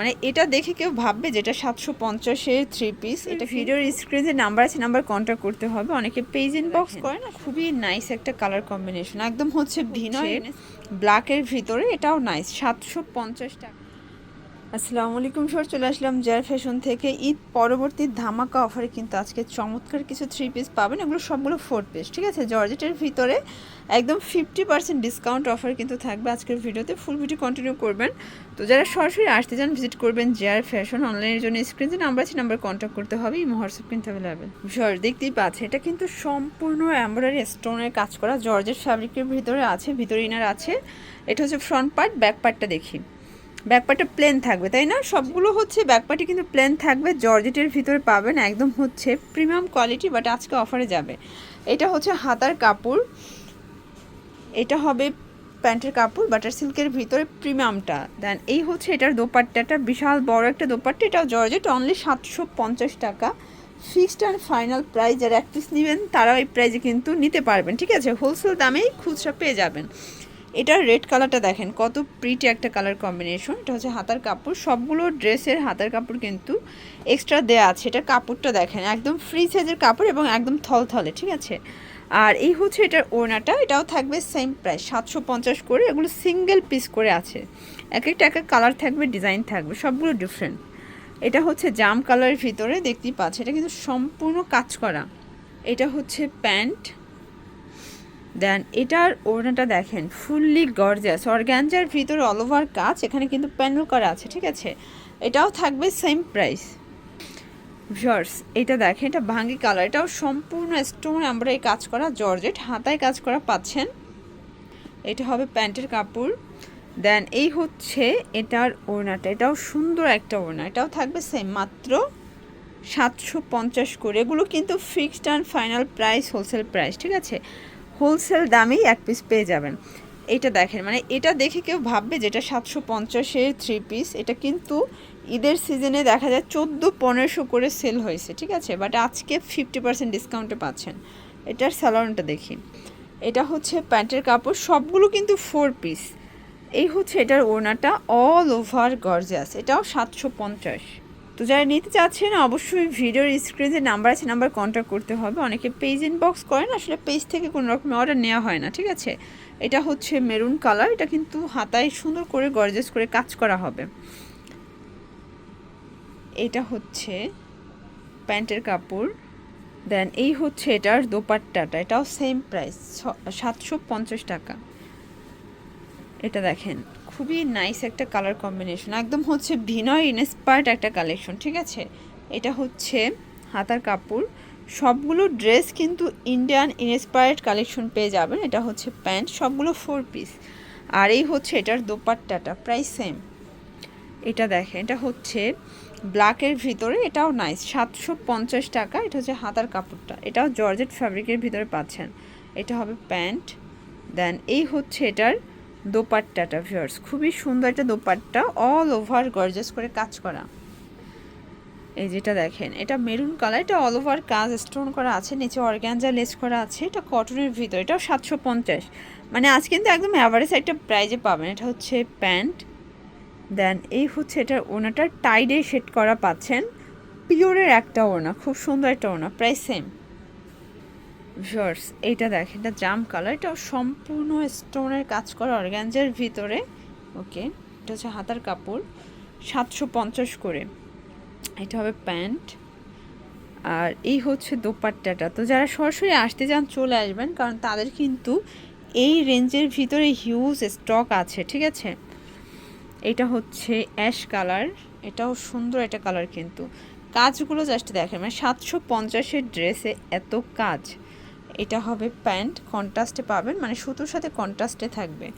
মানে এটা দেখে কেউ ভাববে যেটা সাতশো পঞ্চাশের থ্রি পিস এটা ভিডিওর যে নাম্বার আছে নাম্বার কন্ট্যাক্ট করতে হবে। অনেকে পেজ ইনবক্স করে না খুবই নাইস একটা কালার কম্বিনেশন একদম হচ্ছে ভিনয় ব্ল্যাকের ভিতরে এটাও নাইস সাতশো পঞ্চাশ টাকা। আসসালামু আলাইকুম স্যার চলে আসলাম জেয়ার ফ্যাশন থেকে। ঈদ পরবর্তী ধামাকা অফারে কিন্তু আজকে চমৎকার কিছু থ্রি পিস পাবেন। এগুলো সবগুলো ফোর পিস ঠিক আছে? জর্জেটের ভিতরে একদম ফিফটি পার্সেন্ট ডিসকাউন্ট অফার কিন্তু থাকবে আজকের ভিডিওতে। ফুল ভিডিও কন্টিনিউ করবেন। তো যারা সরাসরি আসতে চান ভিজিট করবেন জেয়ার ফ্যাশন অনলাইনের জন্য। স্ক্রিন স্ক্রিনে নাম্বার আছে নাম্বার কন্ট্যাক্ট করতে হবে। এই হোয়াটসঅ্যাপ কিন্তু অ্যাভেলেবেল সর দেখতেই পাচ্ছে এটা কিন্তু সম্পূর্ণ এমব্রয়ডারি স্টোনের কাজ করা। জর্জেট ফ্যাব্রিকের ভিতরে আছে, ভিতরে ইনার আছে। এটা হচ্ছে ফ্রন্ট পার্ট ব্যাক পার্টটা দেখি। ব্যাকপার্টটা প্লেন থাকবে, তাই না? সবগুলো হচ্ছে ব্যাকপার্টে কিন্তু প্লেন থাকবে, জর্জেটের ভিতরে পাবেন একদম হচ্ছে প্রিমিয়াম কোয়ালিটি বাট আজকে অফারে যাবে। এটা হচ্ছে হাতার কাপড়, এটা হবে প্যান্টের কাপড় বাটার সিল্কের ভিতরে প্রিমিয়ামটা দেন এই হচ্ছে এটার দোপাট্টাটা, বিশাল বড় একটা দোপাট্টা, এটাও জর্জেট অনলি সাতশো পঞ্চাশ টাকা। ফিক্সড অ্যান্ড ফাইনাল প্রাইস যারা এক পিস নেবেন, তারাও এই প্রাইজে কিন্তু নিতে পারবেন, ঠিক আছে? হোলসেল দামেই খুচরা পেয়ে যাবেন। এটার রেড কালারটা দেখেন, কত প্রিটি একটা কালার কম্বিনেশন এটা হচ্ছে হাতার কাপড়। সবগুলো ড্রেসের হাতার কাপড় কিন্তু এক্সট্রা দেওয়া আছে। এটা কাপড়টা দেখেন, একদম ফ্রি সাইজের কাপড় এবং একদম থলথলে, ঠিক আছে? আর এই হচ্ছে এটার ওড়নাটা, এটাও থাকবে সেম প্রাইস সাতশো পঞ্চাশ করে। এগুলো সিঙ্গেল পিস করে আছে। এক একটা, এক এক কালার থাকবে ডিজাইন থাকবে, সবগুলো ডিফারেন্ট এটা হচ্ছে জাম কালারের ভিতরে, দেখতেই পাচ্ছে, এটা কিন্তু সম্পূর্ণ কাজ করা। এটা হচ্ছে প্যান্ট। দেন এটার ওড়নাটা দেখেন, ফুললি গর্জাস অর্গ্যাঞ্জার ভিতরে অল ওভার কাজ, এখানে কিন্তু প্যানেল করা আছে, ঠিক আছে? এটাও থাকবে সেম প্রাইস ভিউয়ার্স এটা দেখেন, এটা ভাঙ্গি কালার এটাও সম্পূর্ণ স্টোন আমরা এই কাজ করা জর্জেট, হাতায় কাজ করা পাচ্ছেন। এটা হবে প্যান্টের কাপড়। দেন এই হচ্ছে এটার ওড়নাটা, এটাও সুন্দর একটা ওড়না, এটাও থাকবে সেম মাত্র সাতশো পঞ্চাশ করে। এগুলো কিন্তু fixed and final price wholesale price ঠিক আছে? হোলসেল দামেই এক পিস পেয়ে যাবেন। এটা দেখেন মানে এটা দেখে কেউ ভাববে যেটা সাতশো পঞ্চাশের থ্রি পিস এটা কিন্তু ঈদের সিজনে দেখা যায় চোদ্দ পনেরোশো করে সেল হয়েছে, ঠিক আছে? বাট আজকে ফিফটি পার্সেন্ট ডিসকাউন্টে পাচ্ছেন। এটার স্যালোনটা দেখি। এটা হচ্ছে প্যান্টের কাপড়, সবগুলো কিন্তু ফোর পিস এই হচ্ছে এটার ওড়নাটা অল ওভার গর্জাস এটাও সাতশো পঞ্চাশ। তো যারা নিতে চাচ্ছেন, অবশ্যই ভিডিওর স্ক্রিনে নাম্বার আছে নাম্বার কন্ট্যাক্ট করতে হবে। অনেকে পেজ ইনবক্স করেন আসলে পেজ থেকে কোনো রকম অর্ডার নেওয়া হয় না, ঠিক আছে? এটা হচ্ছে মেরুন কালার এটা কিন্তু হাতায় সুন্দর করে গর্জেস করে কাজ করা হবে। এটা হচ্ছে প্যান্টের কাপড়। দেন এই হচ্ছে এটার দোপাট্টাটা, এটাও সেম প্রাইস সাতশো পঞ্চাশ টাকা। এটা দেখেন। খুবই নাইস একটা কালার কম্বিনেশন একদম হচ্ছে ভিনয় ইনস্পায়ার্ড একটা কালেকশন ঠিক আছে? এটা হচ্ছে হাতার কাপড়। সবগুলো ড্রেস কিন্তু ইন্ডিয়ান ইনস্পায়ার্ড কালেকশন পেয়ে যাবেন। এটা হচ্ছে প্যান্ট সবগুলো ফোর পিস আর এই হচ্ছে এটার দোপাট্টাটা, প্রায় সেম এটা দেখেন, এটা হচ্ছে ব্ল্যাকের ভিতরে, এটাও নাইস সাতশো পঞ্চাশ টাকা, এটা হচ্ছে হাতার কাপড়টা। এটাও জর্জেট ফ্যাব্রিকের ভিতরে পাচ্ছেন। এটা হবে প্যান্ট দেন এই হচ্ছে এটার দোপাট্টাটা ভিউয়ার্স খুবই সুন্দর একটা দোপাট্টা অল ওভার গর্জেস করে কাজ করা। এই যেটা দেখেন, এটা মেরুন কালার এটা অল ওভার কাজ স্টোন করা আছে, নিচে অর্গ্যানজা লেস করা আছে, এটা কটনের ভিতর, এটাও সাতশো পঞ্চাশ। মানে আজ কিন্তু একদম অ্যাভারেজ একটা প্রাইজে পাবেন, এটা হচ্ছে প্যান্ট। দেন এই হচ্ছে এটার ওনাটা টাইডে শেড করা পাচ্ছেন। পিওরের একটা ওনা, খুব সুন্দর একটা ওনা প্রায় সেম ভিউয়ার্স এইটা দেখেন, এটা জাম কালার এটা সম্পূর্ণ স্টোনের কাজ করা অর্গ্যাঞ্জার ভিতরে। ওকে এটা হচ্ছে হাতার কাপড়, সাতশো পঞ্চাশ করে। এটা হবে প্যান্ট। আর এই হচ্ছে দোপাট্টাটা। তো যারা সরাসরি আসতে চান, চলে আসবেন, কারণ তাদের কিন্তু এই রেঞ্জের ভিতরে হিউজ স্টক আছে, ঠিক আছে? এটা হচ্ছে অ্যাশ কালার এটাও সুন্দর একটা কালার কিন্তু। কাজগুলো জাস্ট দেখেন মানে সাতশো পঞ্চাশের ড্রেসে এত কাজ। এটা হবে প্যান্ট কন্ট্রাস্টে পাবেন মানে সুতোর সাথে কন্ট্রাস্টে থাকবে।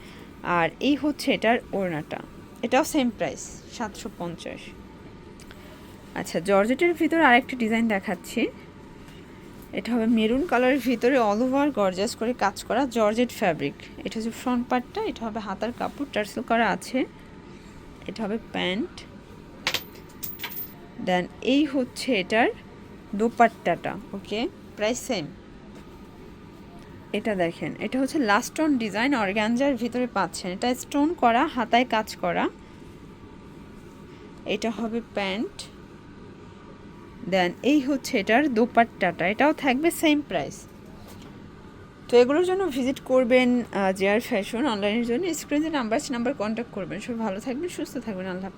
আর এই হচ্ছে এটার ওড়নাটা। এটাও সেম প্রাইস সাতশো পঞ্চাশ। আচ্ছা জর্জেটের ভিতরে আরেকটা ডিজাইন দেখাচ্ছি। এটা হবে মেরুন কালারের ভিতরে অল ওভার গর্জাস করে কাজ করা জর্জেট ফ্যাব্রিক এটা হচ্ছে ফ্রন্ট পার্টটা এটা হবে হাতার কাপড়, টার্সেল করা আছে। এটা হবে প্যান্ট। দেন এই হচ্ছে এটার দোপাট্টাটা ওকে প্রায় সেম এটা দেখেন, এটা হচ্ছে লাস্ট অন ডিজাইন অর্গ্যানজার ভিতরে পাচ্ছেন। এটা স্টোন করা, হাতায় কাজ করা। এটা হবে প্যান্ট। দেন এই হচ্ছে এটার দোপাট্টাটা, এটাও থাকবে সেম প্রাইস তো এগুলোর জন্য ভিজিট করবেন জেয়ার ফ্যাশন অনলাইনের জন্য। স্ক্রিনে নাম্বার নাম্বার কন্ট্যাক্ট করবেন। সব ভালো থাকবেন, সুস্থ থাকবেন। আল্লাহ